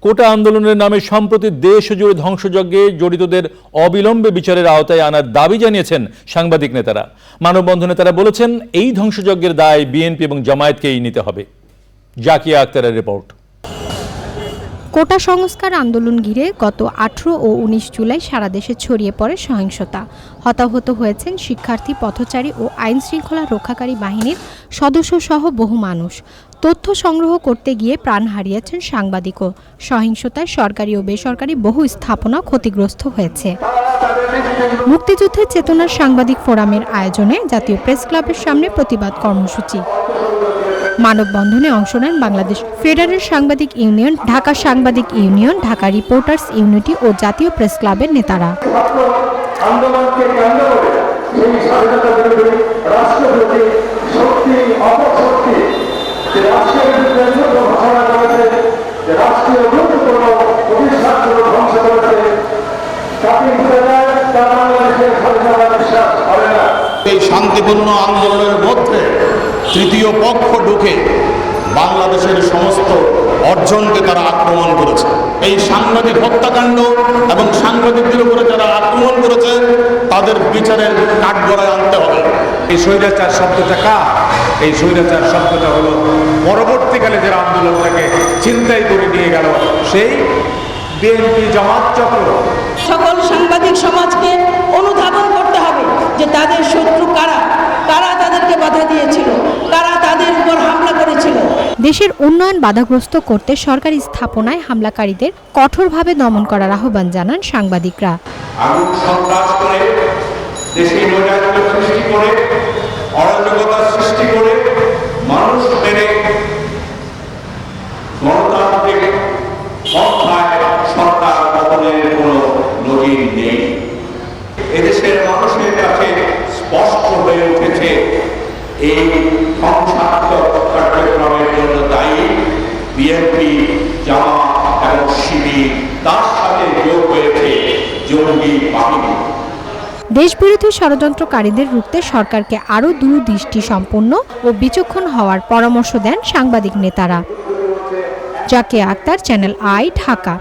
কোটা আন্দোলনের নামে সম্প্রতি দেশজুড়ে ধ্বংসযজ্ঞে জড়িতদের অবিলম্বে বিচারের আওতায় আনার দাবি জানিয়েছেন সাংবাদিক নেতারা। মানববন্ধনে তারা বলেছেন, এই ধ্বংসযজ্ঞের দায় বিএনপি এবং জামায়াতকেই নিতে হবে। জাকিয়া আক্তারের রিপোর্ট। কোটা সংস্কার আন্দোলন ঘিরে গত আঠেরো ও উনিশ জুলাই সারা দেশে ছড়িয়ে পড়ে সহিংসতা। হতাহত হয়েছেন শিক্ষার্থী, পথচারী ও আইন শৃঙ্খলা রক্ষাকারী বাহিনীর সদস্য সহ বহু মানুষ। তথ্য সংগ্রহ করতে গিয়ে প্রাণ হারিয়েছেন সাংবাদিকও। সহিংসতায় সরকারি ও বেসরকারি বহু স্থাপনা ক্ষতিগ্রস্ত হয়েছে। মুক্তিযুদ্ধের চেতনার সাংবাদিক ফোরামের আয়োজনে জাতীয় প্রেস ক্লাবের সামনে প্রতিবাদ কর্মসূচি। মানববন্ধনে অংশ নেন বাংলাদেশ ফেডারেল সাংবাদিক ইউনিয়ন ঢাকা সাংবাদিক ইউনিয়ন ঢাকা রিপোর্টার্স ইউনিটি ও জাতীয় প্রেস ক্লাবের নেতারা। এই শান্তিপূর্ণ আন্দোলনের মধ্যে তৃতীয় পক্ষ ঢুকে বাংলাদেশের সমস্ত অর্জনকে তারা আক্রমণ করেছে। এই সাংবাদিক হত্যাকাণ্ড এবং সাংবাদিকদের উপরে যারা আক্রমণ করেছে, তাদের বিচারের কাঠগড়ায় আনতে হবে। এই স্বৈরাচার শব্দটা কার? এই স্বৈরাচার শব্দটা হলো পরবর্তীকালে যারা আন্দোলনটাকে চিন্তাই করে নিয়ে গেল, সেই বিএনপি জামাত চক্র। সকল সাংবাদিক সমাজকে অনুধাবন করতে হবে যে তাদের শত্রু কারা কারা তাদেরকে বাধা দিয়েছিল কারা তাদের উপর হামলা করেছিল দেশের উন্নয়ন বাধাগ্রস্ত করতে সরকারি স্থাপনায় হামলাকারীদের কঠোরভাবে দমন করার আহ্বান জানান সাংবাদিকরা। এদেশের মানুষের কাছে স্পষ্ট হয়ে উঠেছে এই এবং শিবির তার সাথে যোগ হয়েছে জঙ্গি বাহিনী। দেশবিরোধী ষড়যন্ত্রকারীদের রুখতে সরকারকে আরও দূরদৃষ্টি সম্পন্ন ও বিচক্ষণ হওয়ার পরামর্শ দেন সাংবাদিক নেতারা। জাকে আক্তার, চ্যানেল আই, ঢাকা।